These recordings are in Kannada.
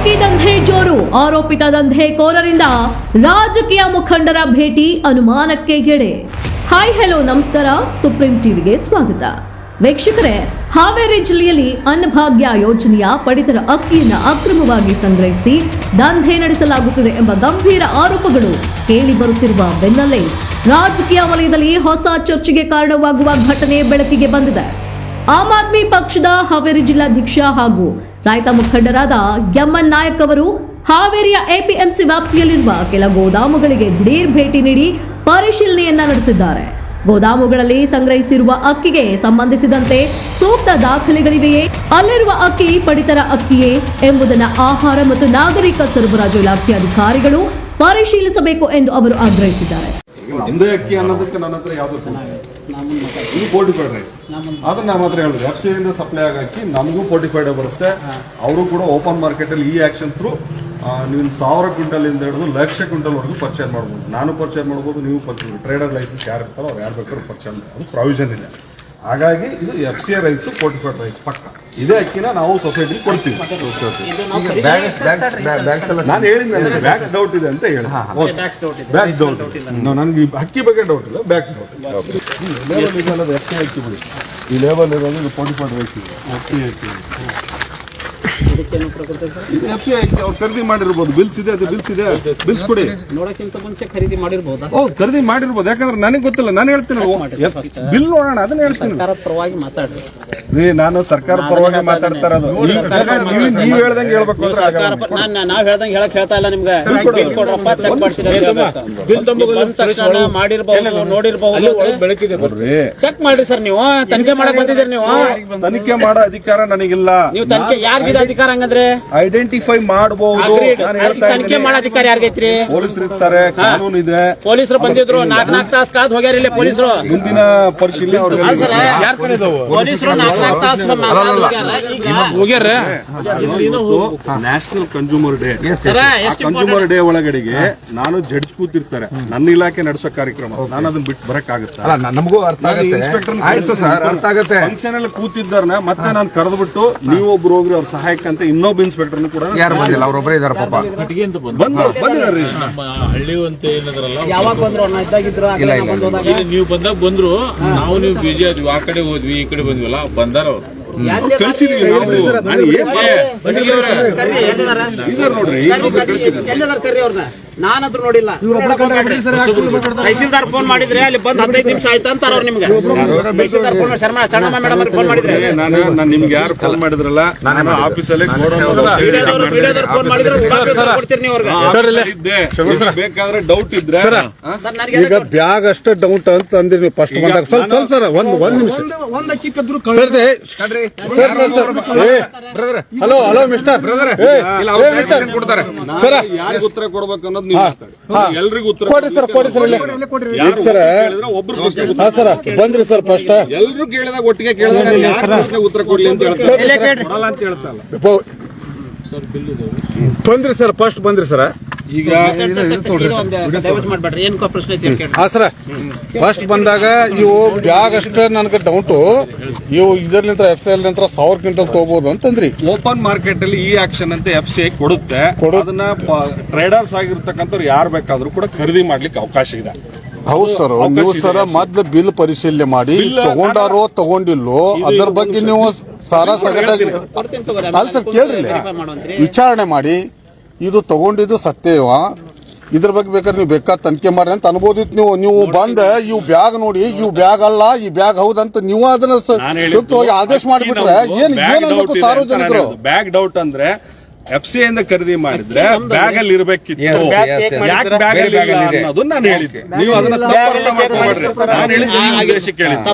ಅಕ್ಕಿ ದಂಧೆ ಜೋರು. ಆರೋಪಿತ ದಂಧೆಕೋರರಿಂದ ರಾಜಕೀಯ ಮುಖಂಡರ ಭೇಟಿ ಅನುಮಾನಕ್ಕೆ ಗೆಡೆ. ಹಾಯ್ ಹೆಲೋ ನಮಸ್ಕಾರ. ಸುಪ್ರೀಂ ಟಿವಿಗೆ ಸ್ವಾಗತ. ವೀಕ್ಷಕರೇ, ಹಾವೇರಿ ಜಿಲ್ಲೆಯಲ್ಲಿ ಅನ್ನಭಾಗ್ಯ ಯೋಜನೆಯ ಪಡಿತರ ಅಕ್ಕಿಯನ್ನು ಅಕ್ರಮವಾಗಿ ಸಂಗ್ರಹಿಸಿ ದಂಧೆ ನಡೆಸಲಾಗುತ್ತಿದೆ ಎಂಬ ಗಂಭೀರ ಆರೋಪಗಳು ಕೇಳಿ ಬರುತ್ತಿರುವ ಬೆನ್ನಲ್ಲೇ ರಾಜಕೀಯ ವಲಯದಲ್ಲಿ ಹೊಸ ಚರ್ಚೆಗೆ ಕಾರಣವಾಗುವ ಘಟನೆ ಬೆಳಕಿಗೆ ಬಂದಿದೆ. ಆಮ್ ಆದ್ಮಿ ಪಕ್ಷದ ಹಾವೇರಿ ಜಿಲ್ಲಾಧ್ಯಕ್ಷ ಹಾಗೂ ರೈತ ಮುಖಂಡರಾದ ಎಂಎನ್ ನಾಯಕ್ ಅವರು ಹಾವೇರಿಯ ಎಪಿಎಂಸಿ ವ್ಯಾಪ್ತಿಯಲ್ಲಿರುವ ಕೆಲ ಗೋದಾಮುಗಳಿಗೆ ದಿಢೀರ್ ಭೇಟಿ ನೀಡಿ ಪರಿಶೀಲನೆಯನ್ನ ನಡೆಸಿದ್ದಾರೆ. ಗೋದಾಮುಗಳಲ್ಲಿ ಸಂಗ್ರಹಿಸಿರುವ ಅಕ್ಕಿಗೆ ಸಂಬಂಧಿಸಿದಂತೆ ಸೂಕ್ತ ದಾಖಲೆಗಳಿವೆಯೇ? ಅಲ್ಲಿರುವ ಅಕ್ಕಿ ಪಡಿತರ ಅಕ್ಕಿಯೇ ಎಂಬುದನ್ನು ಆಹಾರ ಮತ್ತು ನಾಗರಿಕ ಸರಬರಾಜು ಇಲಾಖೆ ಅಧಿಕಾರಿಗಳು ಪರಿಶೀಲಿಸಬೇಕು ಎಂದು ಅವರು ಆಗ್ರಹಿಸಿದ್ದಾರೆ. ಈ ಫೋರ್ಟಿಫೈಡ್ ರೈಸ್ ಅದನ್ನ ಮಾತ್ರ ಮಾತ್ರ ಹೇಳಿದ್ರು ಎಫ್ ಸಿ ಇಂದ ಸಪ್ಲೈ ಆಗಾಕಿ ನಮಗೂ ಫೋರ್ಟಿಫೈಡ್ ಬರುತ್ತೆ. ಅವರು ಕೂಡ ಓಪನ್ ಮಾರ್ಕೆಟ್ ಅಲ್ಲಿ ಈ ಆಕ್ಷನ್ ಥ್ರೂ ನೀವು ಸಾವಿರ ಕ್ವಿಂಟಲ್ ಇಂದ ಹಿಡಿದು ಲಕ್ಷ ಕ್ವಿಂಟಲ್ ವರೆಗೂ ಪರ್ಚೇಸ್ ಮಾಡ್ಬೋದು. ನಾನು ಪರ್ಚೇಸ್ ಮಾಡ್ಬೋದು ನೀವು ಪರ್ಚೇಸ್ ಟ್ರೇಡರ್ ಲೈಸೆನ್ಸ್ ಯಾರು ಇರ್ತಾರೋ ಅವ್ರು ಯಾರು ಬೇಕಾದ್ರೂ ಪರ್ಚೇಸ್ ಅದು ಪ್ರಾವಿಷನ್ ಇದೆ ಹಾಗಾಗಿ ಇದು F C rice fortified rice ಪಕ್ಕ. ಇದೇ ಅಕ್ಕಿನ ನಾವು ಸೊಸೈಟಿ ಕೊಡ್ತೀವಿ. ನಾನು ಹೇಳಿದ್ಮೇಲೆ ಬ್ಯಾಕ್ಸ್ ಡೌಟ್ ಇದೆ ಅಂತ ಹೇಳಿ. ಬ್ಯಾಕ್ಸ್ ಡೌಟ್ ನನಗೆ ಅಕ್ಕಿ ಬಗ್ಗೆ ಡೌಟ್ ಇಲ್ಲ ಬ್ಯಾಕ್ಸ್ ಡೌಟ್ ಲೇಬಲ್ ಇದೆ ಎಫ್ ಸಿ ಅಕ್ಕಿ ಬಿಡಿ. ಈ ಲೇಬಲ್ ಇರೋದು ಇದು ಫೋರ್ಟಿಫೈಡ್ ರೈಸ್ ಇದೆ ಅಕ್ಕಿ ಇದು ಎಫ್ ಸಿ ಅವ್ರು ಖರೀದಿ ಮಾಡಿರ್ಬೋದು. ಬಿಲ್ಸ್ ಇದೆ ಅದು ಬಿಲ್ಸ್ ಇದೆ. ಬಿಲ್ಸ್ ಕೊಡಿ. ನೋಡಕ್ಕಿಂತ ಮುಂಚೆ ಖರೀದಿ ಮಾಡಿರ್ಬೋದು? ಓ ಖರೀದಿ ಮಾಡಿರ್ಬೋದು. ಯಾಕಂದ್ರೆ ನನಗೆ ಗೊತ್ತಿಲ್ಲ. ನಾನು ಹೇಳ್ತೀನಿ ಬಿಲ್ ನೋಡೋಣ ಅದನ್ನ ಹೇಳ್ತೀನಿ ಸರ್ಕಾರ ಪರವಾಗಿ ಮಾತಾಡ್ರಿ. ರೀ ನಾನು ಸರ್ಕಾರ ಪರವಾಗಿ ಮಾತಾಡ್ತಾ ಇರೋದು. ನೀವು- ನೀವು ಹೇಳ್ದಂಗೆ ಹೇಳ್ಬೇಕು ಅಂದ್ರೆ ಆಗಲ್ಲ. ನಾವ್ ಹೇಳ್ದಂಗೆ ಹೇಳಕ್ ಹೇಳ್ತಾ ಇಲ್ಲ ನಿಮ್ಗೆ. ಬಿಲ್ ಕೊಡ್ರಪ್ಪ ಚೆಕ್ ಮಾಡ್ತೀರಿ ಮಾಡಿರ್ಬಹುದು ನೋಡಿರ್ಬಹುದು ನೋಡ್ರಿ ಚೆಕ್ ಮಾಡ್ರಿ ಸರ್ ನೀವು. ತನಿಖೆ ಮಾಡಕ್ ಬಂದಿದ್ದೀರಿ ನೀವು. ತನಿಖೆ ಮಾಡೋ ಅಧಿಕಾರ ನನಗಿಲ್ಲ. ನೀವು ತನಿಖೆ ಯಾರಿಗಿದೆ ಅಧಿಕಾರ? ಹಂಗಂದ್ರೆ ಐಡೆಂಟಿಫೈ ಮಾಡಬಹುದು. ನಾನು ಹೇಳ್ತಾ ತನಿಖೆ ಇದ್ದೀನಿ. ಮಾಡೋ ಅಧಿಕಾರಿ ಯಾರಿಗೈತ್ರಿ? ಪೊಲೀಸರು ಇರ್ತಾರೆ ಕಾನೂನು ಇದೆ. ಪೊಲೀಸರು ಬಂದಿದ್ರು ನಾಕ್ ನಾಕ್ ತಾಸ್ ಕಾದ್ ಹೋಗ್ಯಾರ ಇಲ್ಲಿ ಪೊಲೀಸರು. ಮುಂದಿನ ಪರಿಶೀಲನೆ ಅವ್ರಿಗೆ ಸರ್ ಪೊಲೀಸರು ನಾಕ್ ನಾಕ್ ತಾಸ್ ಹೋಗ್ಯಾರ. ನ್ಯಾಷನಲ್ ಕನ್ಸ್ಯೂಮರ್ ಡೇ ಸರ ಎಷ್ಟು ಕನ್ಸ್ಯೂಮರ್ ಡೇ ಒಳಗಡೆಗೆ ನಾನು ಜಡ್ಜ್ ಕೂತಿರ್ತಾರೆ. ನನ್ನ ಇಲಾಖೆ ನಡೆಸೋ ಕಾರ್ಯಕ್ರಮ. ನಾನು ಅದನ್ನ ಬಿಟ್ಟು ಬರಕ್ ಆಗುತ್ತಾ ಅಲ್ಲ ನ- ನಮಗೂ ಅರ್ಥ ಆಗುತ್ತೆ. ಇನ್ಸ್ಪೆಕ್ಟರ್ ಆಯ್ತು ಸರ್ ಅರ್ಥ ಆಗುತ್ತೆ. ಫಂಕ್ಷನ್ ಅಲ್ಲಿ ಕೂತಿದ್ದಾರನ ಮತ್ತೆ ನಾನು ಕರೆದ್ಬಿಟ್ಟು ನೀವೊಬ್ರು ಹೋಗ್ರಿ ಅವ್ರ ಸಹಾಯಕ್ಕೆ ಅಂತ ಇನ್ನೊಬ್ಬ ಇನ್ಸ್ಪೆಕ್ಟರ್ ಕೂಡ ಯಾರು ಬಂದಿಲ್ಲ? ಅವರೊಬ್ಬರೇ ಇದಾರೆ ಪಾಪ. ಬಂದು ಬಂದಿದ್ದಾರೆ ನಮ್ಮ ಹಳ್ಳಿ ಅಂತ ಏನದ್ರಲ್ಲ ಯಾವಾಗ ಬಂದ್ರು. ಅವ್ರನ್ನ ಇದ್ದಾಗಿದ್ರು ಆ ಕಡೆ ಬಂದು ಹೋದಾಗ ಇಲ್ಲಿ ನೀವು ಬಂದಾಗ ಬಂದ್ರು. ನಾವು ನೀವು ಬಿಜಿ ಆದ್ವಿ ಆ ಕಡೆ ಹೋದ್ವಿ ಈ ಕಡೆ ಬಂದ್ವಲ್ಲ ಬಂದಾರ ಅವ್ರು. ಕಳ್ಸಿದೀವಿ ನಾವು. ನಾನು ಏನ್ ಮಾಡ್ದೆ? ಕರ್ರಿ, ಎಲ್ಲಿದಾರ? ಇದಾರ್ ನೋಡ್ರಿ ಕರ್ರಿ, ಕರ್ರಿ, ಎಲ್ಲಿದಾರ ಕರ್ರಿ ಅವ್ರನ್ನ? ನಾನಾದ್ರೂ ನೋಡಿಲ್ಲ. ತಹಸೀಲ್ದಾರ್ ಫೋನ್ ಮಾಡಿದ್ರೆ ಅಲ್ಲಿ ಬಂದ್ ಹದಿನೈದು ನಿಮಿಷ ಆಯ್ತು ಅಂತಾರ ಅವ್ರು ನಿಮ್ಗೆ. ತಹಸೀಲ್ದಾರ್ ಫೋನ್ ಶರ್ಮಾ ಶರ್ಮಾ ಮೇಡಮ್ ಅವ್ರಿಗೆ ಫೋನ್ ಮಾಡಿದ್ರೆ. ನಾನು ನಾನು ನಿಮ್ಗೆ ಯಾರು ಫೋನ್ ಮಾಡಿದ್ರಲ್ಲ ನಾನು ಆಫೀಸಲ್ಲಿ ಫೋನ್ ಮಾಡಿದ್ರೆ ಕೊಡ್ತೀರಿ ನೀವು ಅವ್ರಿಗೆ. ಬೇಕಾದ್ರೆ ಡೌಟ್ ಇದ್ರೆ ಸರ್ ನನಗೆ ಈಗ ಬ್ಯಾಗ್ ಅಷ್ಟೇ ಡೌಟ್ ಅಂತ ಅಂದ್ರಿ ನೀವು ಫಸ್ಟ್ ಬಂದಾಗ. ಸ್ವಲ್ಪ ಸ್ವಲ್ಪ ಸರ್ ಒಂದ್ ಒಂದ್ ನಿಮಿಷ. Sir sir sir hello hello mister. ಕೊಡ್ತಾರೆ. ಸರ್ ಯಾರಿಗೆ ಉತ್ತರ ಕೊಡ್ಬೇಕು ಅನ್ನೋದು ಎಲ್ರಿಗೂ ಉತ್ತರ ಸರ್ ಕೊಡಿ ಸರ್ ಇಲ್ಲೇ ಸರ್ ಕೇಳಿದ್ರೆ ಒಬ್ರು ಪ್ರಶ್ನೆ ಹಾ ಸರ್ ಬಂದ್ರಿ ಸರ್ ಫಸ್ಟ್ ಎಲ್ರು ಕೇಳಿದಾಗ ಒಟ್ಟಿಗೆ ಕೇಳಿದಾಗ ಯಾರು ಉತ್ತರ ಕೊಡ್ಲಿ ಅಂತ ಹೇಳ್ತಾರೆ ಕೊಡಲ್ಲ ಅಂತ ಹೇಳ್ತಾ ಇಲ್ಲ ಬಂದ್ರಿ ಸರ್ ಫಸ್ಟ್ ಬಂದ್ರಿ ಸರ್ ಈಗ ಹಾ ಸರ್. ಫಸ್ಟ್ ಬಂದಾಗ ಇವು ಬ್ಯಾಗ್ ಅಷ್ಟೇ ನನಗೆ ಡೌಟು ಇವು ಇದರ್ಲಿಂತ ಎಫ್ ಸಿ ಎಲ್ ನಂತರ ಸಾವಿರ ಕ್ವಿಂಟಲ್ ತಗೋಬಹುದು ಅಂತಂದ್ರಿ. ಓಪನ್ ಮಾರ್ಕೆಟ್ ಅಲ್ಲಿ ಈ ಆಕ್ಷನ್ ಅಂತ ಎಫ್ ಸಿ ಐ ಕೊಡುತ್ತೆ. ಕೊಡು- ಅದನ್ನ ಟ್ರೇಡರ್ಸ್ ಆಗಿರ್ತಕ್ಕಂಥವ್ರು ಯಾರು ಬೇಕಾದ್ರೂ ಕೂಡ ಖರೀದಿ ಮಾಡ್ಲಿಕ್ಕೆ ಅವಕಾಶ ಇದೆ. ಹೌದು ಸರ್. ನೀವು ಸರ್ ಮೊದ್ಲು ಬಿಲ್ ಪರಿಶೀಲನೆ ಮಾಡಿ ತಗೊಂಡಾರೋ ತಗೊಂಡಿಲ್ಲೋ ಅದ್ರ ಬಗ್ಗೆ ನೀವು ಸಾರಾ ಸಗಟಾಗಿ ಅಲ್ಲಿ ಸರ್ ಕೇಳ್ರಿ. ವಿಚಾರಣೆ ಮಾಡಿ ಇದು ತಗೊಂಡಿದ್ದು ಸತ್ಯವ. ಇದ್ರ ಬಗ್ಗೆ ಬೇಕಾದ್ರೆ ನೀವು ಬೇಕಾದ ತನಿಖೆ ಮಾಡಿ ಅಂತ ಅನ್ಬೋದಿತ್ತು ನೀವು. ನೀವು ಬಂದ ಇವು ಬ್ಯಾಗ್ ನೋಡಿ ಇವು ಬ್ಯಾಗ್ ಅಲ್ಲ ಈ ಬ್ಯಾಗ್ ಹೌದಂತ ನೀವು ಅದನ್ನ ಸೂಕ್ತವಾಗಿ ಆದೇಶ ಮಾಡಿಬಿಟ್ರೆ ಏನ್ ಏನ್ ಅನ್ಬೇಕು ಸಾರ್ವಜನಿಕರು? ಬ್ಯಾಗ್ ಡೌಟ್ ಅಂದ್ರೆ ಎಫ್ ಸಿ ಇಂದ ಖರೀದಿ ಮಾಡಿದ್ರೆ ಬ್ಯಾಗ್ ಅಲ್ಲಿ ಇರ್ಬೇಕಿತ್ತು. ಯಾಕೆ ಬ್ಯಾಗ್ ಅಲ್ಲಿ bag ಇಲ್ಲ ಅಲ್ಲಿ ಇದೆ. ಅನ್ನೋದು ನಾನು ಹೇಳಿದ್ದೆ. ನೀವು ಅದನ್ನ ತಪ್ಪು ಅರ್ಥ ಮಾಡ್ಕೊಂಡ್ಬಿಡ್ರಿ ನಾನು ಹೇಳಿದ್ದೆ ಈ ಉದ್ದೇಶಕ್ಕೆ ಹೇಳಿದ್ದೆ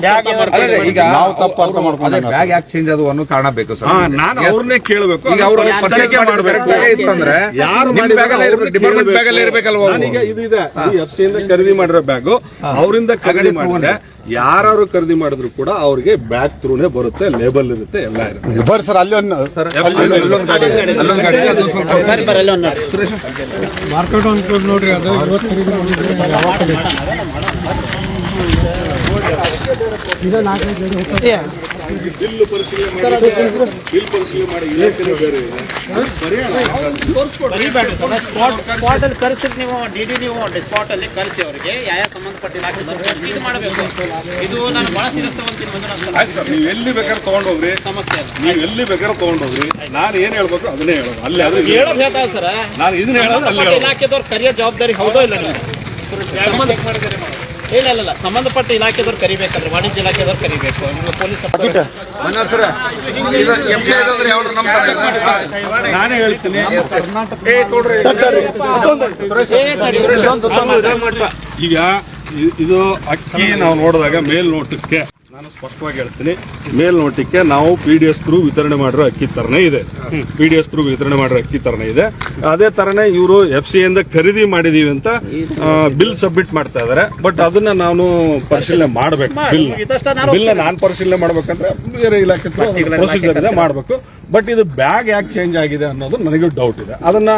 ಈಗ ನಾವು ತಪ್ಪು ಅರ್ಥ ಮಾಡ್ಕೊಂಡ್ರೆ ಬ್ಯಾಗ್ ಯಾಕೆ ಚೇಂಜ್ ಅದು ಅನ್ನೋ ಕಾರಣ ಬೇಕು ಸರ್. ಹಾ ನಾನು ಅವ್ರನ್ನೇ ಕೇಳಬೇಕು. ಈಗ ಅವರು ತನಿಖೆ ಮಾಡಬೇಕು. ಅಂದ್ರೆ ಯಾರು ನಿಮ್ಮ bag ಅಲ್ಲೇ ಇರಬೇಕು ಡಿಪಾರ್ಟ್ಮೆಂಟ್ bag ಅಲ್ಲೇ ಇರ್ಬೇಕಲ್ವಾ? ನಾನೀಗ ಇದು ಇದೆ. ಎಫ್ ಸಿ ಇಂದ ಖರೀದಿ ಮಾಡಿರೋ ಬ್ಯಾಗು ಅವರಿಂದ ಖರೀದಿ ಮಾಡಿದ್ರೆ ಯಾರು ಖರೀದಿ ಮಾಡಿದ್ರು ಕೂಡ ಅವ್ರಿಗೆ ಬ್ಯಾಕ್ ಥ್ರೂನೇ ಬರುತ್ತೆ ಲೇಬಲ್ ಇರುತ್ತೆ ಎಲ್ಲ ಇರುತ್ತೆ. ಬರ್ರಿ ಸರ್ ಅಲ್ಲಿ ಒಂದು ಮಾರ್ಕೆಟ್ ಒಂದು ನೋಡ್ರಿ ಅದು ಬಿಲ್ ಪರಿಶೀಲನೆ ಮಾಡಿ ಬಿಲ್ ಪರಿಶೀಲನೆ ಮಾಡಿ ಬೇರೆ ಸ್ಪಾಟ್ ಸ್ಪಾಟ್ ಅಲ್ಲಿ ಕರೆಸಿ ನೀವು ಡಿ ಡಿ ನೀವು ಸ್ಪಾಟ್ ಅಲ್ಲಿ ಕರೆಸಿ ಅವರಿಗೆ. ಯಾವ ಸಂಬಂಧಪಟ್ಟ ಇಲಾಖೆ ಇದು ಮಾಡಬೇಕು. ಇದು ನಾನು ಬಹಳ ಮಂಜುನಾಥ್ ಸರ್. ನೀವು ಎಲ್ಲಿ ಬೇಕಾದ್ರೆ ತಗೊಂಡೋಗ್ರಿ. ಸಮಸ್ಯೆ ಅಲ್ಲ ನೀವು ಎಲ್ಲಿ ಬೇಕಾದ್ರೆ ತಗೊಂಡೋಗ್ರಿ. ನಾನು ಏನು ಹೇಳ್ಬೇಕು ಅದನ್ನೇ ಹೇಳೋದು ಅಲ್ಲಿ ಅದು ಹೇಳೋದು ಹೇಳ್ತಾ ಸರ್. ನಾನು ಇದನ್ನ ಹೇಳೋದು ಅಲ್ಲಿ ಇಲಾಖೆದವ್ರು ಕರಿಯೋ ಜವಾಬ್ದಾರಿ ಹೌದೋ ಇಲ್ಲ ನೀವು ಇಲ್ಲ ಇಲ್ಲ ಇಲ್ಲ ಸಂಬಂಧಪಟ್ಟ ಇಲಾಖೆದವ್ರು ಕರಿಬೇಕಂದ್ರೆ ವಾಣಿಜ್ಯ ಇಲಾಖೆದವ್ರು ಕರಿಬೇಕು. ನೀವು ಪೊಲೀಸ್ ನಮ್ಮ ನಾನೇ ಹೇಳ್ತೀನಿ ಈಗ ಇದು ಅಕ್ಕಿ ನಾವು ನೋಡಿದಾಗ ಮೇಲ್ನೋಟಕ್ಕೆ ನಾನು ಸ್ಪಷ್ಟವಾಗಿ ಹೇಳ್ತೀನಿ ಮೇಲ್ನೋಟಕ್ಕೆ ನಾವು ಪಿ ಡಿ ಎಸ್ ಥ್ರೂ ವಿತರಣೆ ಮಾಡಿರೋ ಅಕ್ಕಿ ತರನೇ ಇದೆ. ಪಿ ಡಿ ಎಸ್ ಥ್ರೂ ವಿತರಣೆ ಮಾಡಿರೋ ಅಕ್ಕಿ ತರನೇ ಇದೆ. ಅದೇ ತರನೇ ಇವರು ಎಫ್ ಸಿ ಇಂದ ಖರೀದಿ ಮಾಡಿದೀವಿ ಅಂತ ಬಿಲ್ ಸಬ್ಮಿಟ್ ಮಾಡ್ತಾ ಇದ್ದಾರೆ ಬಟ್ ಅದನ್ನ ನಾನು ಪರಿಶೀಲನೆ ಮಾಡಬೇಕು ಬಿಲ್ ನಾನು ಬಿಲ್ ನಾನು ಪರಿಶೀಲನೆ ಮಾಡ್ಬೇಕಂದ್ರೆ ಬೇರೆ ಇಲಾಖೆ ಪ್ರೊಸೀಜರ್ ಇದೆ ಮಾಡಬೇಕು. ಬಟ್ ಇದು ಬ್ಯಾಗ್ ಯಾಕೆ ಚೇಂಜ್ ಆಗಿದೆ ಅನ್ನೋದು ನನಗೆ ಡೌಟ್ ಇದೆ. ಅದನ್ನ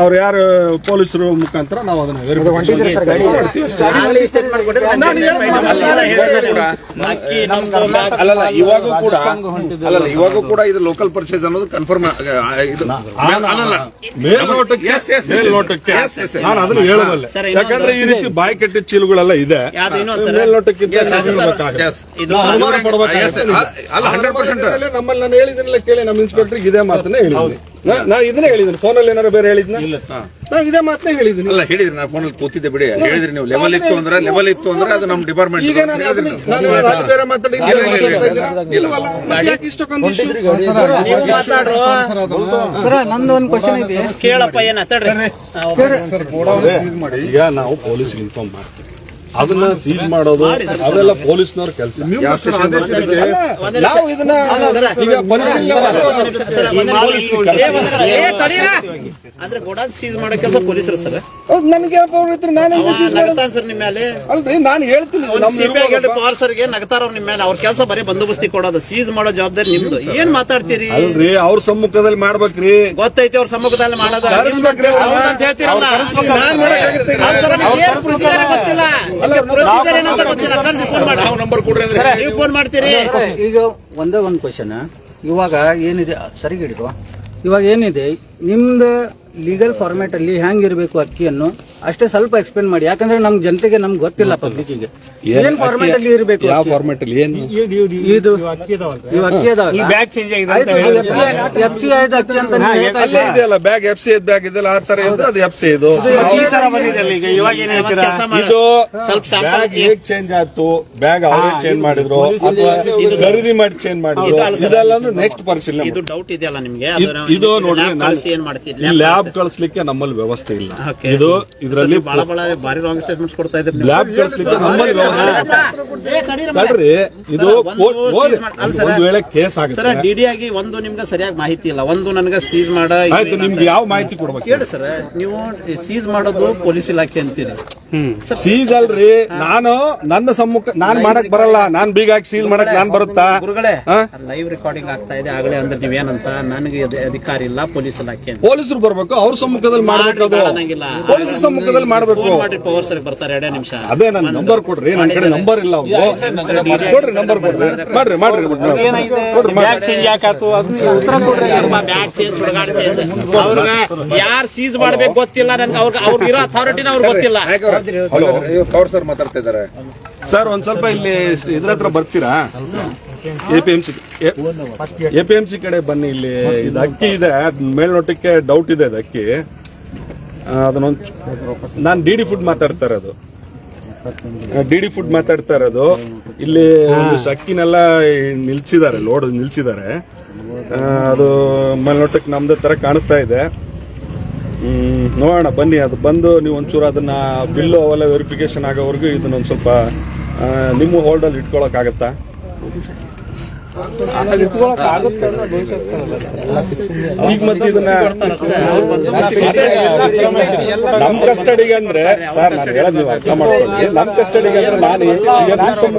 ಅವ್ರು ಯಾರು ಪೊಲೀಸರು ಮುಖಾಂತರ ನಾವು ಅದನ್ನ ವೆರಿಫೈ ಮಾಡ್ತೀವಿ. ಅಲ್ಲಲ್ಲ ಇವಾಗೂ ಕೂಡ ಅಲ್ಲಲ್ಲ ಇವಾಗೂ ಕೂಡ ಇದು ಲೋಕಲ್ ಪರ್ಚೇಸ್ ಅನ್ನೋದು ಕನ್ಫರ್ಮ್ ಇದು ಅಲ್ಲಲ್ಲ. ಮೇಲ್ನೋಟಕ್ಕೆ. ನಾನು ಅದನ್ನ ಹೇಳಬಲ್ಲೆ ಯಾಕಂದ್ರೆ ಈ ರೀತಿ ಬಾಯಿ ಕಟ್ಟಿದ ಚೀಲಗಳೆಲ್ಲ ಇದೆ. ಮೇಲ್ನೋಟಕ್ಕಿಂತ ಪರ್ಸೆಂಟ್. ನಮ್ಮಲ್ಲಿ ನಾನು ಹೇಳಿದ್ರಲ್ಲ ಕೇಳಿ ನಮ್ಮ ಇನ್ಸ್ಪೆಕ್ಟರ್ ಇದೇ ಮಾತನ್ನ ಹೇಳಿದ್ದೀನಿ ನಾ- ನಾ ಇದನ್ನೇ ಹೇಳಿದ್ದೀನಿ. ಫೋನಲ್ಲಿ ಏನಾರು ಬೇರೆ ಹೇಳಿದ್ನ? ನಾವು ಇದೇ ಮಾತನ್ನೇ ಹೇಳಿದ್ದೀನಿ. ಅಲ್ಲ ಹೇಳಿದ್ರಿ ನಾ ಫೋನಲ್ಲಿ ಕೂತಿದ್ದೆ ಬಿಡಿ. ಹೇಳಿದ್ರಿ ನೀವು. ಲೆವೆಲ್ ಇತ್ತು ಅಂದ್ರೆ ಲೆವೆಲ್ ಇತ್ತು ಅಂದ್ರೆ ಅದು ನಮ್ಮ ಡಿಪಾರ್ಟ್ಮೆಂಟ್ ಈಗ ನಾನು ಅದನ್ನ ನಾನು ಅದು ಬೇರೆ ಮಾತಾಡಿ. ಇಲ್ವಲ್ಲ? ಮತ್ತೆ ಯಾಕೆ ಇಷ್ಟಕ್ಕೊಂದು issue? ನೀವು ಮಾತಾಡ್ರು. ಕೇಳಪ್ಪ ಏನ ಮಾಡಿ. ಈಗ ನಾವು ಪೊಲೀಸ್ ಇನ್ಫಾರ್ಮ್ ಮಾಡ್ತೀವಿ. ಅದನ್ನ ಸೀಜ್ ಮಾಡೋದು ಅವೆಲ್ಲ ಪೊಲೀಸ್ನವ್ರ ಕೆಲಸ. ನಾವು ಇದನ್ನ ಈಗ ಪರಿಶೀಲನೆ ಅಂದ್ರೆ ಗೋಡಾನ್ ಸೀಸ್ ಮಾಡೋ ಕೆಲಸ ಪೊಲೀಸರು ಸರ್. ನನಗೆ ಪವರ್ ಇದ್ರೆ ನಾನು? ಸರ್ ನಿಮ್ಮ ಮೇಲೆ ಅಲ್ರಿ ನಾನು ಹೇಳ್ತೀನಿ. ಪವರ್ ಸರ್ಗೆ ನಗತಾರ ಅವ್ರ ನಿಮ್ಮ ಮೇಲೆ ಅವ್ರ ಕೆಲಸ ಬರೀ ಬಂದೋಬಸ್ತಿ ಕೊಡೋದು ಸೀಜ್ ಮಾಡೋ ಜವಾಬ್ದಾರಿ ನಿಮ್ದು. ಏನ್ ಮಾತಾಡ್ತೀರಿ? ಅಲ್ರಿ ಅವ್ರ ಸಮ್ಮುಖದಲ್ಲಿ ಮಾಡ್ಬೇಕ್ರಿ. ಗೊತ್ತೈತಿ ಅವ್ರ ಸಮ್ಮುಖದಲ್ಲಿ ಮಾಡೋದು. ಹೇಳ್ತೀರಲ್ಲ ನಾನ್ ಮಾಡಕ್ಕಾಗತ್ತೆ ಗೊತ್ತಿಲ್ಲ? ಪ್ರೊಸೀಜರ್ ಏನಂತ ಗೊತ್ತಿಲ್ಲ ಕರ್ಸಿ ಫೋನ್ ಮಾಡಿ. ನಂಬರ್ ಕೊಡ್ರಿ ಅಂದ್ರೆ ನೀವು ಫೋನ್ ಮಾಡ್ತೀರಿ. ಈಗ ಒಂದೇ ಒಂದು ಕ್ವಶನ್ ಇವಾಗ ಏನಿದೆ? ಸರಿಗೆ ಹಿಡಿದು ಇವಾಗ ಏನಿದೆ? ನಿಮ್ದು ಲೀಗಲ್ ಫಾರ್ಮ್ಯಾಟ್ ಅಲ್ಲಿ ಹೆಂಗಿರ್ಬೇಕು ಅಕ್ಕಿಯನ್ನು? ಅಷ್ಟೇ ಸ್ವಲ್ಪ ಎಕ್ಸ್ಪ್ಲೇನ್ ಮಾಡಿ. ಯಾಕಂದ್ರೆ ನಮ್ ಜನತೆಗೆ ನಮ್ಗೆ ಗೊತ್ತಿಲ್ಲ ಪಬ್ಲಿಕ್ಕಿಗೆ ಏನ್ ಫಾರ್ಮ್ಯಾಟ್ ಅಲ್ಲಿ ಇರಬೇಕು ಯಾವ ಫಾರ್ಮೆಟ್ ಅಲ್ಲಿ ಏನು? ಇದು ಇವು ಅಕ್ಕಿ ಅದಾವಲ್ಲ ಎಫ್ ಸಿ ಆಯ್ತು ಅಕ್ಕಿ ಅಂತ ನೀವು ಹೇಳ್ತಾ ಅಲ್ಲೇ ಇದ್ದೀರಾ. ಇದೆಯಲ್ಲ ಬ್ಯಾಗ್ ಎಫ್ ಸಿ ಬ್ಯಾಗ್ ಇದೆಲ್ಲ ಆ ತರ ಇದೆ ಅದು ಎಫ್ ಸಿ ಇದು ಇದು ಬ್ಯಾಗ್ ಹೇಗ್ ಚೇಂಜ್ ಆಯ್ತು? ಬ್ಯಾಗ್ ಅವರೇ ಚೇಂಜ್ ಮಾಡಿದ್ರು? ಅಥವಾ ಖರೀದಿ ಮಾಡಿ ಚೇಂಜ್ ಮಾಡಿದ್ರು. ಇದೆಲ್ಲ ನೆಕ್ಸ್ಟ್ ಪರಿಶೀಲನೆ ಇದು ಡೌಟ್ ಇದೆಯಲ್ಲ ನಿಮ್ಗೆ? ಇದ್- ಇದು ನೋಡ್ರಿ ಕಳಿಸಿ ಏನ್ ಮಾಡ್ತೀರಿ ಲ್ಯಾಬ್ ಕಳಿಸ್ಲಿಕ್ಕೆ ನಮ್ಮಲ್ಲಿ ವ್ಯವಸ್ಥೆ ಇಲ್ಲ. Okay. ಇದು ಇದರಲ್ಲಿ ಬಹಳ ಬಹಳ ಭಾರಿ ರಾಂಗ್ ಸ್ಟೇಟ್ಮೆಂಟ್ಸ್ ಕೊಡ್ತಾ ಇದ್ರಿ ನೀವು. ಲ್ಯಾಬ್ ಕಳಿಸ್ಲಿಕ್ಕೆ ನಮ್ಮಲ್ಲಿ ವ್ಯವಸ್ಥೆ ತಡೀರಿ ಇದು ಒಂದು ಸರ್. ವೇಳೆ ಕೇಸ್ ಸರ್ ಆಗುತ್ತೆ ಡಿ ಡಿ ಆಗಿ ಒಂದು ನಿಮ್ಗೆ ಸರಿಯಾಗಿ ಮಾಹಿತಿ ಇಲ್ಲ. ಒಂದು ನನಗೆ ಸೀಸ್ ಮಾಡ ಆಯ್ತು ನಿಮ್ಗೆ ಯಾವ ಮಾಹಿತಿ ಕೊಡ್ಬೇಕು? ಕೇಳಿ ಸರ್ ನೀವು ಸೀಸ್ ಮಾಡೋದು ಪೊಲೀಸ್ ಇಲಾಖೆ ಅಂತೀರಿ. ಸೀಸ್ ಅಲ್ರಿ ನಾನು ನನ್ನ ಸಮ್ಮುಖ ನಾನ್ ಮಾಡಕ್ ಬರಲ್ಲ. ನಾನ್ ಬೀಗ ಹಾಕಿ ಸೀಲ್ ಮಾಡಕ್ ನಾನ್ ಬರುತ್ತಾ? ಗುರುಗಳೇ ಹಾ? ಲೈವ್ ರೆಕಾರ್ಡಿಂಗ್ ಆಗ್ತಾ ಇದೆ. ಆಗಲೇ ಅಂದ್ರೆ ನೀವೇನಂತ? ನನಗೆ ಅಧಿ- ಅಧಿಕಾರ ಇಲ್ಲ ಪೊಲೀಸ್ ಇಲಾಖೆ ಅಂತ. ಪೊಲೀಸರು ಬರ್ಬೇಕು ಅವ್ರ ಸಮ್ಮುಖದಲ್ಲಿ ಮಾಡ್ಬೇಕು ಅದು. ಪೊಲೀಸ್ ಸಮ್ಮುಖದಲ್ಲಿ ಮಾಡ್ಬೇಕು. ಮಾಡಿ ಪವರ್ ಸರ್ ಬರ್ತಾರೆ ಎರಡೇ ನಿಮಿಷ. ಅದೇ ನನ್ನ ನಂಬರ್ ಕೊಡ್ರಿ ನನ್ ಕಡೆ ನಂಬರ್ ಇಲ್ಲ ಅವ್ರು ಕೊಡ್ರಿ ನಂಬರ್ ಕೊಡ್ರಿ. ಮಾಡ್ರಿ ಮಾಡ್ರಿ ಕೊಡ್ರಿ. ಮಾಡ್ರಿ. ಬ್ಯಾಗ್ ಚೇಂಜ್ ಸುಡಗಾಡ್ ಚೇಂಜ್ ಅವ್ರಿಗೆ ಯಾರು ಸೀಸ್ ಮಾಡ್ಬೇಕು ಗೊತ್ತಿಲ್ಲ ನನ್ಗೆ ಅವ್ರಿಗೆ ಅವ್ರಿಗೆ ಇರೋ ಅಥಾರಿಟಿನ ಅವ್ರಿಗೆ ಗೊತ್ತಿಲ್ಲ. ಪವರ್ ಸರ್ ಮಾತಾಡ್ತಾ ಇದ್ದಾರೆ ಸರ್ ಒಂದ್ ಸ್ವಲ್ಪ ಇಲ್ಲಿ ಇದ್ರ ಹತ್ರ ಬರ್ತೀರಾ? A P M C A P M C ಕಡೆ ಬನ್ನಿ ಇಲ್ಲಿ ಇದು ಅಕ್ಕಿ ಇದೆ. ಮೇಲ್ನೋಟಕ್ಕೆ ಡೌಟ್ ಇದೆ ಅದು ಅಕ್ಕಿ ಆ, ಅದನ್ನೊಂದ್ ನಾನು ಡಿ ಡಿ ಫುಡ್ ಮಾತಾಡ್ತಾ ಇರೋದು. ಡಿ ಡಿ ಫುಡ್ ಮಾತಾಡ್ತಾ ಇರೋದು. ಇಲ್ಲಿ ಸಕ್ಕಿನೆಲ್ಲ ಅಕ್ಕಿನೆಲ್ಲ ನಿಲ್ಸಿದ್ದಾರೆ ಲೋಡ್ ನಿಲ್ಸಿದ್ದಾರೆ. ಅದು ಮೇಲ್ನೋಟಕ್ಕೆ ನಮ್ದು ತರ ಕಾಣಿಸ್ತಾ ಇದೆ. ಹ್ಮ್, ನೋಡೋಣ ಬನ್ನಿ ಅದು ಬಂದು ನೀವು ಒಂಚೂರು ಅದನ್ನ ಬಿಲ್ಲು ಅವೆಲ್ಲ ವೆರಿಫಿಕೇಶನ್ ಆಗೋವರೆಗೂ ಇದನ್ನ ಒಂದು ಸ್ವಲ್ಪ ನಿಮ್ಮ ಹೋಲ್ಡಲ್ಲಿ ಇಟ್ಕೊಳಕ್ಕಾಗತ್ತಾ? ಈಗ ಮತ್ತೆ ಇದನ್ನ ನಮ್ ಕಸ್ಟಡಿಗೆ ಅಂದ್ರೆ ಸರ್ ನಾನು ಹೇಳೋದು ನೀವು ಅರ್ಥ ಮಾಡ್ಕೊಳ್ಳಿ. ನಮ್ ಕಸ್ಟಡಿಗೆ ಅಂದ್ರೆ ನಾನು ಈಗ ನಿಮ್ಮ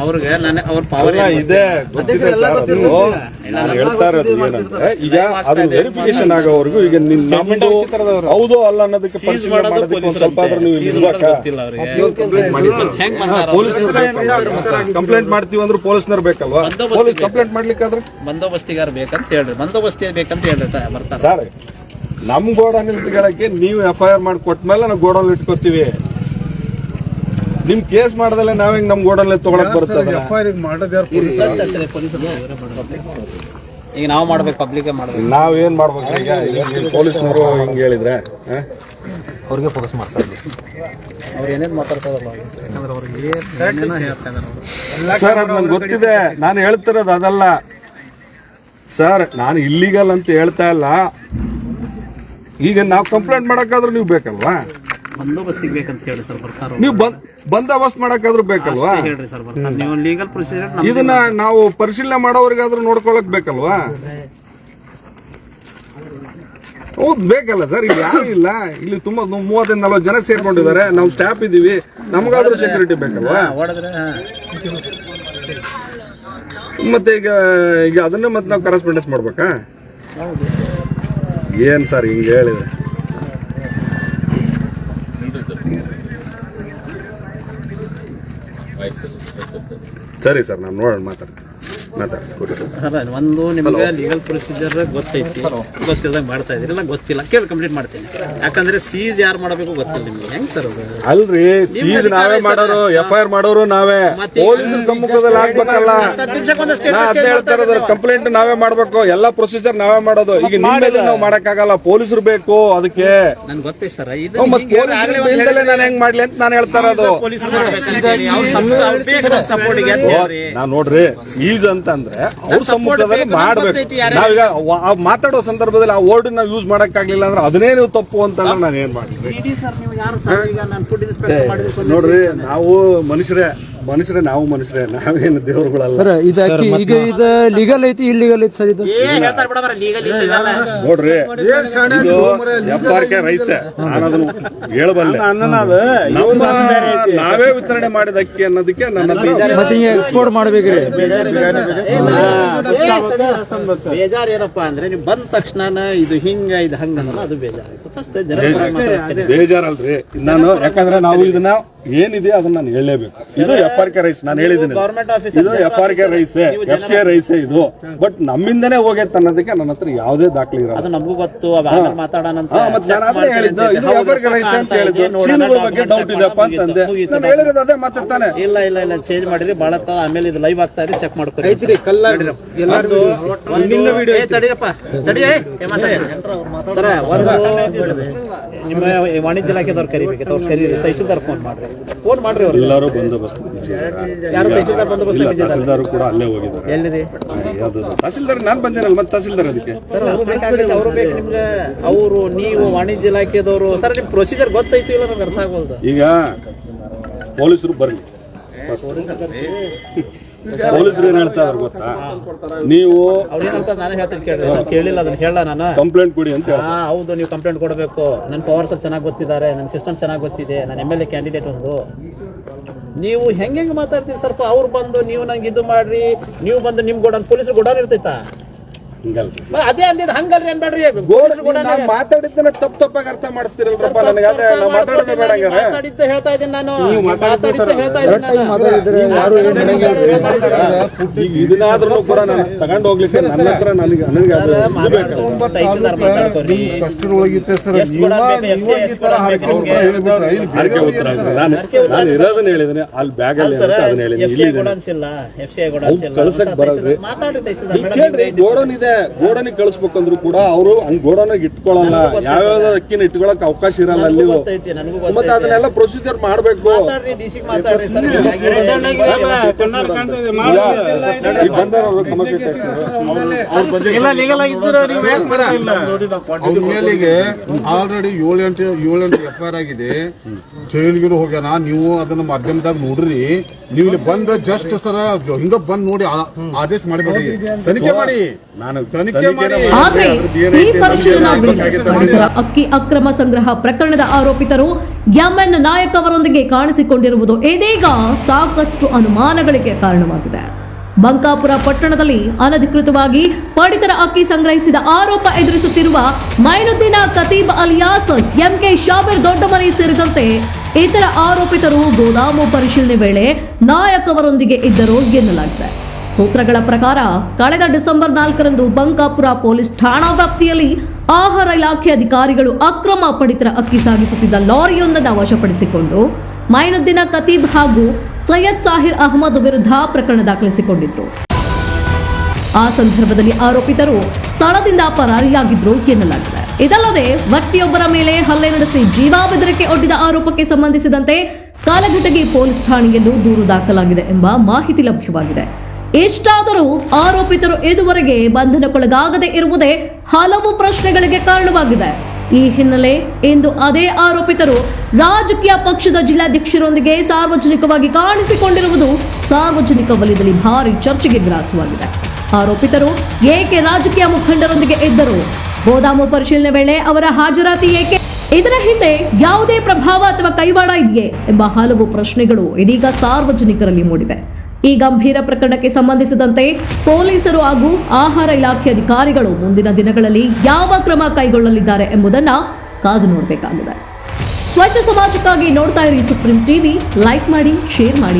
ಅವ್ರಿಗೆ ನಾನು ಅವ್ರ ಪವರ್ ಇದೆ ಗೊತ್ತಿದೆ ಸರ್ ನಾನು ಹೇಳ್ತಾ ಇರೋದು ಏನಂದ್ರೆ ಈಗ ಅದು ವೆರಿಫಿಕೇಶನ್ ಆಗೋವರೆಗೂ ಈಗ ನಿಮ್ ನಮ್ದು ಹೌದು ಅಲ್ಲ ಅನ್ನೋದಕ್ಕೆ ಪರಿಶೀಲನೆ ಮಾಡೋದಕ್ಕೆ ಒಂದ್ ಸ್ವಲ್ಪ ಆದ್ರೂ ನೀವು ನಿಲ್ಬೇಕಾ? ಕಂಪ್ಲೇಂಟ್ ಮಾಡ್ತೀವಿ ಅಂದ್ರೆ ಪೊಲೀಸ್ನವ್ರು ಬೇಕಲ್ವಾ? ಬಂದೋಬಸ್ತ್ ಪೊಲೀಸ್ ಬೇಕು. ಕಂಪ್ಲೇಂಟ್ ಮಾಡ್ಲಿಕ್ಕಾದ್ರೆ? ಬಂದೋಬಸ್ತಿಗಾರ ಬೇಕಂತ ಹೇಳ್ರಿ. ಬಂದೋಬಸ್ತಿ ಬೇಕಂತ ಹೇಳ್ರಿ ತ- ಬರ್ತಾರೆ. ಸರ್ ನಮ್ ಗೋಡನ್ ಇಟ್ಕೊಳಕ್ಕೆ ನೀವು ಎಫ್ ಐ ಆರ್ ಮಾಡಿ ಕೊಟ್ಮೇಲೆ ನಾವು ಗೋಡನ್ ಇಟ್ಕೋತೀವಿ. ನಿಮ್ ಕೇಸ್ ಮಾಡ್ದಲೆ ನಾವ್ ಹೆಂಗ್ ನಮ್ ಗೋಡನ್ ತಗೊಳಕ್ ಬರ್ತದೆ ಈಗ ನಾವು ಮಾಡ್ಬೇಕು ಪಬ್ಲಿಕ್ ಮಾಡ್ಬೇಕು. ನಾವ್ ಏನ್ ಮಾಡ್ಬೇಕು ಈಗ? ಪೊಲೀಸ್ನವರು ಹಿಂಗ್ ಹೇಳಿದ್ರೆ ಹ? ಅವ್ರಿಗೆ ಫೋಕಸ್ ಮಾಡ್ತಾರೆ ಅವ್ರು ಏನೇನು ಮಾತಾಡ್ತಾರಲ್ಲ. ಸರ್ ಅದು ನಂಗೆ ಗೊತ್ತಿದೆ. ನಾನು ಹೇಳ್ತಿರೋದು ಅದಲ್ಲ. ಸರ್ ನಾನು ಇಲ್ಲಿಗಲ್ ಅಂತ ಹೇಳ್ತಾ ಇಲ್ಲ. ಈಗ ನಾವು ಕಂಪ್ಲೇಂಟ್ ಮಾಡಕ್ಕಾದ್ರೂ ನೀವು ಬೇಕಲ್ವಾ? ಬಂದೋಬಸ್ತಿಗೆ ಬೇಕಂತ ಹೇಳಿ ಸರ್ ಬರ್ತಾರ ನೀವು ಬಂದ್ ಬಂದೋಬಸ್ತ್ ಮಾಡಕ್ಕಾದ್ರೂ ಬೇಕಲ್ವಾ? ಹೇಳ್ರಿ ಸರ್ ಬರ್ತಾರೆ. ನೀವು ಲೀಗಲ್ ಪ್ರೊಸೀಜರ್ ಇದನ್ನ ನಾವು ಪರಿಶೀಲನೆ ಮಾಡೋರಿಗಾದ್ರೂ ನೋಡ್ಕೊಳಕ್ ಬೇಕಲ್ವಾ? ಹೌದು ಬೇಕಲ್ಲ ಸರ್ ಇಲ್ಲಿ ಯಾರು ಇಲ್ಲ. ಇಲ್ಲಿ ತುಂಬಾ ಮೂವತ್ತೈದು ನಲ್ವತ್ತು ಜನ ಸೇರ್ಕೊಂಡಿದ್ದಾರೆ. ನಾವು ಸ್ಟಾಫ್ ಇದೀವಿ ನಮಗಾದ್ರೂ ಸೆಕ್ಯೂರಿಟಿ ಬೇಕಲ್ವಾ? ಮತ್ತೆ ಈಗ ಈಗ ಅದನ್ನ ಮತ್ತೆ ನಾವು ಕರೆಸ್ಪಾಂಡೆನ್ಸ್ ಮಾಡ್ಬೇಕಾ? ಏನ್ ಸರ್ ಹಿಂಗೆ ಹೇಳಿದ್ರೆ? ಸರಿ ಸರ್ ನಾನು ನೋಡೋಣ ಮಾತಾಡ್ತೀನಿ. ಸರ್ ಸರ್ ಒಂದು ನಿಮಗೆ ಲೀಗಲ್ ಪ್ರೊಸೀಜರ್ ಗೊತ್ತೈತಿ. ಗೊತ್ತಿಲ್ಲದಾಗ ಮಾಡ್ತಾ ಇದ್ರಿ ಇಲ್ಲ ಗೊತ್ತಿಲ್ಲ. ಕೇಳಿ ಕಂಪ್ಲೀಟ್ ಮಾಡ್ತೀನಿ. ಯಾಕಂದ್ರೆ ಸೀಸ್ ಯಾರು ಮಾಡಬೇಕು ಗೊತ್ತಿಲ್ಲ ನಿಮ್ಗೆ. ಹೆಂಗ್ ಸರ್ ಅದು? ಅಲ್ರಿ ಸೀಜ್ ನಾವೇ ಮಾಡೋರು ಎಫ್ ಐ ಆರ್ ಮಾಡೋರು ನಾವೇ. ಪೊಲೀಸ್ ಸಮ್ಮುಖದಲ್ಲಿ ಆಗ್ಬೇಕಲ್ಲ. ಕಂಪ್ಲೇಂಟ್ ನಾವೇ ಮಾಡ್ಬೇಕು. ಎಲ್ಲಾ ಪ್ರೊಸೀಜರ್ ನಾವೇ ಮಾಡೋದು. ಈಗ ನಿಮ್ಮ ನಾವು ಮಾಡಕ್ಕಾಗಲ್ಲ. ಪೊಲೀಸರು ಬೇಕು ಅದಕ್ಕೆ. ನನ್ಗೆ ಗೊತ್ತೈತೆ ಸರ್ ಇದು ನಾನು ಹೆಂಗ್ ಮಾಡ್ಲಿ ಅಂತ ನಾನು ಹೇಳ್ತಾರ ಅದು ನಾ ನೋಡ್ರಿ ಸೀಜ್ ಅಂತ ಅಂತಂದ್ರೆ ಅವ್ರ ಬೇಕು, ಮಾಡ್ಬೇಕು. ನಾವೀಗ ಆ ಮಾತಾಡೋ ಸಂದರ್ಭದಲ್ಲಿ ಆ ವರ್ಡ್ ನಾವು ಯೂಸ್ ಮಾಡಕ್ಕಾಗ್ಲಿಲ್ಲ ಅಂದ್ರೆ ಅದನ್ನೇ ನೀವು ತಪ್ಪು ಅಂತಂದ್ರೆ ನಾನು ಏನ್ ಮಾಡ್ಲಿ ಇಡೀ ಸರ್ ನೀವು ಯಾರು ಸರ್? ಈಗ ನಾನು ಫುಡ್ ಇನ್ಸ್ಪೆಕ್ಟರ್ ಮಾಡಿದ್ರೆ ಸ್ವಲ್ಪ ನೋಡ್ರಿ ನಾವು ಮನುಷ್ಯರೇ. ಮನುಷ್ಯರೇ ನಾವು ಮನುಷ್ಯರೇ ನಾವೇನು ದೇವರುಗಳಲ್ಲ. ಸರ್ ಇದಕ್ಕೆ ಈಗ ಇದು ಲೀಗಲ್ ಐತಿ ಇಲ್ಲಿಗಲ್ ಐತಿ ಸರ್ ಇದು? ನೋಡ್ರಿ ಇದು ಎಫ್ ಆರ್ ಕೆ ರೈಸ್ ನಾನು ಅದನ್ನ ಹೇಳಬಲ್ಲೆ. ನಮ್ಮ ನಾವೇ ವಿತರಣೆ ಮಾಡಿದ ಅಕ್ಕಿ ಅನ್ನೋದಕ್ಕೆ ನನ್ನ ಮತ್ತೆ ಹಿಂಗೆ ಎಕ್ಸ್ಪೋರ್ಟ್ ಮಾಡ್ಬೇಕ್ರಿ. ಬೇಜಾರ್ ಏನಪ್ಪಾ ಅಂದ್ರೆ ನೀವು ಬಂದ ತಕ್ಷಣ ಇದು ಹಿಂಗ ಇದು ಹಂಗ ಅದು ಬೇಜಾರಾಯ್ತು ಫಸ್ಟ್ ಬೇಜಾರಲ್ರಿ. ನಾನು ಯಾಕಂದ್ರೆ ನಾವು ಇದನ್ನ ಏನಿದೆ ಅದನ್ನ ನಾನು ಹೇಳಲೇಬೇಕು. ಇದು ಎಫ್ ಆರ್ ಕೆ ರೈಸ್ ನಾನು ಹೇಳಿದ್ದೀನಿ ಇದು F R K rice F C rice ಇದು. ಬಟ್ ನಮ್ಮಿಂದನೇ ಹೋಗೈತೆ ಅನ್ನೋದಕ್ಕೆ ನನ್ನ ಹತ್ರ ಯಾವುದೇ ದಾಖಲೆ ಇರಲ್ಲ. ಅದು ನಮಗೂ ಗೊತ್ತು ಅವ ಆಮೇಲೆ ಮಾತಾಡೋಣ ಅಂತ ಹಾ, ಮತ್ತೆ ಹೇಳಿದ್ದು. ಇದು ಎಫ್ ಆರ್ ಕೆ ರೈಸ್ ಅಂತ ಹೇಳಿದ್ದು. ಚೀನುಗಳ ಬಗ್ಗೆ ಡೌಟ್ ಇದೆಪ್ಪ ಅಂತಂದೆ. ನಾನು ಹೇಳಿರೋದು ಅದೇ ಮಾತಾಡ್ತಾನೆ. ಇಲ್ಲ ಇಲ್ಲ ಇಲ್ಲ ಚೇಂಜ್ ಮಾಡಿದ್ರೆ ಬಹಳ ಆಮೇಲೆ ಇದು ಲೈವ್ ಆಗ್ತಾ ಇದೆ. ಚೆಕ್ ಐತ್ರಿ ಕಲ್ಲ ಎಲ್ಲಾರು ಒಂದು ಏ, ತಡಿಯಪ್ಪ. ತಡಿ ಏ, ಏ, ಮಾತಾಡಿ. ಸರ ಒಂದು ನಿಮ್ಮ ವಾಣಿಜ್ಯ ಇಲಾಖೆದವ್ರು ಕರಿಬೇಕು ಅವ್ರು ಕರೀರಿ. ತಹಶೀಲ್ದಾರ್ ಫೋನ್ ಮಾಡ್ರಿ. ಫೋನ್ ಮಾಡ್ರಿ ಅವ್ರು ಎಲ್ಲರೂ ಬಂದೋಬಸ್ತ್ ತಹಸೀಲ್ದಾರ್ ಕೂಡ ಅಲ್ಲೇ ಹೋಗಿದ್ದಾರೆ. ತಹಸೀಲ್ದಾರ್ ನಾನು ಬಂದೇನಲ್ಲ ಮತ್ತೆ ತಹಸೀಲ್ದಾರ್ ಅದಕ್ಕೆ? ಅವರು ಬೇಕು ನಿಮ್ಗೆ. ಅವರು ನೀವು ವಾಣಿಜ್ಯ ಇಲಾಖೆದವರು. ಸರ್ ನಿಮ್ ಪ್ರೊಸೀಜರ್ ಗೊತ್ತೈತಿ ಇಲ್ಲ ನಮ್ಗೆ ಅರ್ಥ ಆಗೋದು ಈಗ ಪೊಲೀಸರು ಬರ್ಲಿ. ಪೊಲೀಸರು ಏನ್ ಹೇಳ್ತಾ ಇದಾರೆ ಗೊತ್ತಾ? ನೀವು ನಾನು ಹೇಳ್ತೀನಿ ಕೇಳಿ ನಾನು ಕೇಳಿಲ್ಲ ಅದನ್ನ ಹೇಳ ನಾನು. ಕಂಪ್ಲೇಂಟ್ ಕೊಡಿ ಅಂತ ಹಾ ಹೌದು ನೀವು ಕಂಪ್ಲೇಂಟ್ ಕೊಡಬೇಕು. ನನ್ನ ಪವರ್ಸ್ ಚೆನ್ನಾಗಿ ಗೊತ್ತಿದ್ದಾರೆ ನನ್ನ ಸಿಸ್ಟಮ್ ಚೆನ್ನಾಗಿ ಗೊತ್ತಿದೆ ನನ್ನ ಎಂ ಎಲ್ ಎ ಕ್ಯಾಂಡಿಡೇಟ್ ಒಂದು. ನೀವು ಹೆಂಗೆ ಹೆಂಗೆ ಮಾತಾಡ್ತೀರಿ ಸ್ವಲ್ಪ ಅವ್ರು ಬಂದು ನೀವು ನಂಗೆ ಇದು ಮಾಡ್ರಿ, ನೀವು ಬಂದು ನಿಮ್ ಗೋಡನ್ ಪೊಲೀಸರು ಗೋಡನ್ ಇರ್ತೈತಾ? ಅದೇ ಅಂದಿದ್ದು ಹಂಗಲ್ರಿ ಅನ್ಬೇಡ್ರಿ. ಮಾತಾಡಿದ್ದನ್ನ ತಪ್ಪು ತಪ್ಪಾಗಿ ಅರ್ಥ ಮಾಡಿಸ್ತಿರಲ್ರಪ್ಪ ನನಗೆ. ಅದೇ ನಾವು ಮಾತಾಡೋದೇ ಬೇಡ ಹಂಗಾರೆ ಮಾತಾಡಿದ್ದು ಹೇಳ್ತಾ ಇದ್ದೀನಿ ನಾನು. ಮಾತಾಡಿದ್ದೆ ಹೇಳ್ತಾ ಇದ್ದೀನಿ ನಾನು. ಯಾರು ಇದನ್ನಾದ್ರೂ ಕೂಡ ನಾನು ತಗೊಂಡು ಹೋಗ್ಲಿಕ್ಕೆ ನನ್ನ ಹತ್ರ ನನಗೆ ನನಗೆ ಅದು ಉತ್ತರ ನಾನು ನಾನು ಇರೋದನ್ನ ಹೇಳಿದ್ದೀನಿ ಅಲ್ಲಿ ಬ್ಯಾಗ್ ಅಲ್ಲಿ ಅದನ್ನ ಹೇಳಿದ್ದೀನಿ ಕಳ್ಸಕ್ ಬರೋದ್ರಿ. ಕೇಳ್ರಿ ಗೋಡನ್ ಇದೆ. ಗೋಡನಿಗೆ ಕಳಿಸ್ಬೇಕಂದ್ರು ಕೂಡ ಅವರು ಹಂಗ್ ಗೋಡನಿಗೆ ಇಟ್ಕೊಳ್ಳಲ್ಲ. ಯಾವ್ಯಾವ ಅಕ್ಕಿನ ಇಟ್ಕೊಳಕ್ ಅವಕಾಶ ಇರಲ್ಲ ಅಲ್ಲಿ. ಮತ್ತೆ ಅದನ್ನೆಲ್ಲ ಪ್ರೊಸೀಜರ್ ಮಾಡ್ಬೇಕು. ಅವ್ರ ಮೇಲಿಗೆ ಆಲ್ರೆಡಿ ಏಳು ಎಂಟು ಏಳು ಎಂಟು ಎಫ್ ಆರ್ ಆಗಿದೆ. ಜೈಲ್ಗಿರು ಹೋಗ್ಯಾನ ನೀವು ಅದನ್ನ ಮಾಧ್ಯಮದಾಗ ನೋಡ್ರಿ. ನೀವು ಇಲ್ಲಿ ಬಂದ ಜಸ್ಟ್ ಸರ ಹಿಂಗ ಬಂದ್ ನೋಡಿ ಆ- ಆದೇಶ ಮಾಡಿಬಿಡ್ರಿ ತನಿಖೆ ಮಾಡಿ. ನಾನು ತನಿಖೆ ಮಾಡಿ ಆದ್ರೆ ಈ ಪರಿಶೀಲನಾ ವೇಳೆ ಅಕ್ಕಿ ಅಕ್ರಮ ಸಂಗ್ರಹ ಪ್ರಕರಣದ ಆರೋಪಿತರು ಎಂಎನ್ ನಾಯಕ್ ಅವರೊಂದಿಗೆ ಕಾಣಿಸಿಕೊಂಡಿರುವುದು ಇದೀಗ ಸಾಕಷ್ಟು ಅನುಮಾನಗಳಿಗೆ ಕಾರಣವಾಗಿದೆ. ಬಂಕಾಪುರ ಪಟ್ಟಣದಲ್ಲಿ ಅನಧಿಕೃತವಾಗಿ ಪಡಿತರ ಅಕ್ಕಿ ಸಂಗ್ರಹಿಸಿದ ಆರೋಪ ಎದುರಿಸುತ್ತಿರುವ Mainuddin Khateeb alias M K Shabbir Doddamani ಸೇರಿದಂತೆ ಇತರ ಆರೋಪಿತರು ಗೋದಾಮು ಪರಿಶೀಲನೆ ವೇಳೆ ನಾಯಕ್ ಅವರೊಂದಿಗೆ ಇದ್ದರು ಎನ್ನಲಾಗಿದೆ. ಸೂತ್ರಗಳ ಪ್ರಕಾರ, ಕಳೆದ ಡಿಸೆಂಬರ್ ನಾಲ್ಕರಂದು ಬಂಕಾಪುರ ಪೊಲೀಸ್ ಠಾಣಾ ವ್ಯಾಪ್ತಿಯಲ್ಲಿ ಆಹಾರ ಇಲಾಖೆ ಅಧಿಕಾರಿಗಳು ಅಕ್ರಮ ಪಡಿತರ ಅಕ್ಕಿ ಸಾಗಿಸುತ್ತಿದ್ದ ಲಾರಿಯೊಂದನ್ನು ವಶಪಡಿಸಿಕೊಂಡು, ಮೈನುದ್ದೀನ ಖತೀಬ್ ಹಾಗೂ ಸೈಯದ್ ಸಾಹಿರ್ ಅಹಮದ್ ವಿರುದ್ಧ ಪ್ರಕರಣ ದಾಖಲಿಸಿಕೊಂಡಿದ್ರು. ಆ ಸಂದರ್ಭದಲ್ಲಿ ಆರೋಪಿತರು ಸ್ಥಳದಿಂದ ಪರಾರಿಯಾಗಿದ್ರು ಎನ್ನಲಾಗಿದೆ. ಇದಲ್ಲದೆ, ವ್ಯಕ್ತಿಯೊಬ್ಬರ ಮೇಲೆ ಹಲ್ಲೆ ನಡೆಸಿ ಜೀವ ಬೆದರಿಕೆ ಒಡ್ಡಿದ ಆರೋಪಕ್ಕೆ ಸಂಬಂಧಿಸಿದಂತೆ ಕಾಲಘಟಗಿ ಪೊಲೀಸ್ ಠಾಣೆಯಲ್ಲೂ ದೂರು ದಾಖಲಾಗಿದೆ ಎಂಬ ಮಾಹಿತಿ ಲಭ್ಯವಾಗಿದೆ. ಇಷ್ಟಾದರೂ ಆರೋಪಿತರು ಇದುವರೆಗೆ ಬಂಧನಕ್ಕೊಳಗಾಗದೆ ಇರುವುದೇ ಹಲವು ಪ್ರಶ್ನೆಗಳಿಗೆ ಕಾರಣವಾಗಿದೆ. ಈ ಹಿನ್ನೆಲೆ ಇಂದು ಅದೇ ಆರೋಪಿತರು ರಾಜಕೀಯ ಪಕ್ಷದ ಜಿಲ್ಲಾಧ್ಯಕ್ಷರೊಂದಿಗೆ ಸಾರ್ವಜನಿಕವಾಗಿ ಕಾಣಿಸಿಕೊಂಡಿರುವುದು ಸಾರ್ವಜನಿಕ ವಲಯದಲ್ಲಿ ಭಾರಿ ಚರ್ಚೆಗೆ ಗ್ರಾಸವಾಗಿದೆ. ಆರೋಪಿತರು ಏಕೆ ರಾಜಕೀಯ ಮುಖಂಡರೊಂದಿಗೆ ಇದ್ದರು? ಗೋದಾಮು ಪರಿಶೀಲನೆ ವೇಳೆ ಅವರ ಹಾಜರಾತಿ ಏಕೆ? ಇದರ ಹಿಂದೆ ಯಾವುದೇ ಪ್ರಭಾವ ಅಥವಾ ಕೈವಾಡ ಇದೆಯೇ ಎಂಬ ಹಲವು ಪ್ರಶ್ನೆಗಳು ಇದೀಗ ಸಾರ್ವಜನಿಕರಲ್ಲಿ ಮೂಡಿವೆ. ಈ ಗಂಭೀರ ಪ್ರಕರಣಕ್ಕೆ ಸಂಬಂಧಿಸಿದಂತೆ ಪೊಲೀಸರು ಹಾಗೂ ಆಹಾರ ಇಲಾಖೆ ಅಧಿಕಾರಿಗಳು ಮುಂದಿನ ದಿನಗಳಲ್ಲಿ ಯಾವ ಕ್ರಮ ಕೈಗೊಳ್ಳಲಿದ್ದಾರೆ ಎಂಬುದನ್ನ ಕಾದು ನೋಡಬೇಕಾಗಿದೆ. ಸ್ವಚ್ಛ ಸಮಾಜಕ್ಕಾಗಿ ನೋಡ್ತಾ ಇರಿ ಸುಪ್ರೀಂ ಟಿವಿ. ಲೈಕ್ ಮಾಡಿ, ಶೇರ್ ಮಾಡಿ.